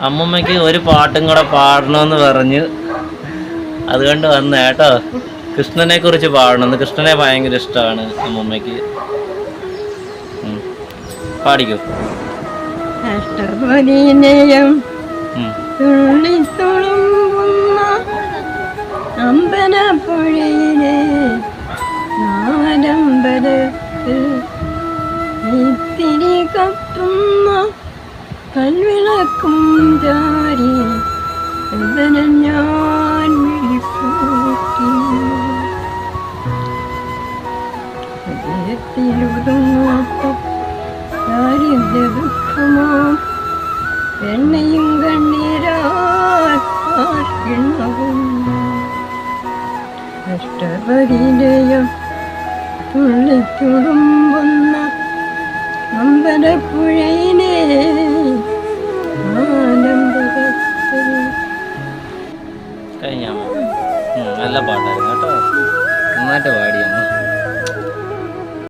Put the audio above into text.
അമ്മമ്മയ്ക്ക് ഒരു പാട്ടും കൂടെ പാടണമെന്ന് പറഞ്ഞു അതുകൊണ്ട് വന്ന കേട്ടോ. കൃഷ്ണനെ കുറിച്ച് പാടണമെന്ന് കൃഷ്ണനെ ഭയങ്കര ഇഷ്ടമാണ് അമ്മമ്മയ്ക്ക്. പാടിക്കും പാടിക്കോ? അഷ്ടപതിനയം ഉം. തുള്ളിത്തുളുമ്പുന്ന അമ്പലപ്പുഴയിലെ നാലമ്പലത്തിൽ ഇത്തിരി കത്തുന്ന കൽവിളക്കും ഇവനെ ഞാൻ ദുഃഖമോ എണ്ണയും കണ്ണീരാർക്കിണ്ണവും അഷ്ടപരിലയം തുള്ളിത്തുളുമ്പുന്ന അമ്പലപ്പുഴയിലെ കഴിഞ്ഞാ അമ്മ. ഉം, നല്ല പാട്ടായിരുന്നു കേട്ടോ നന്നായിട്ട് പാടി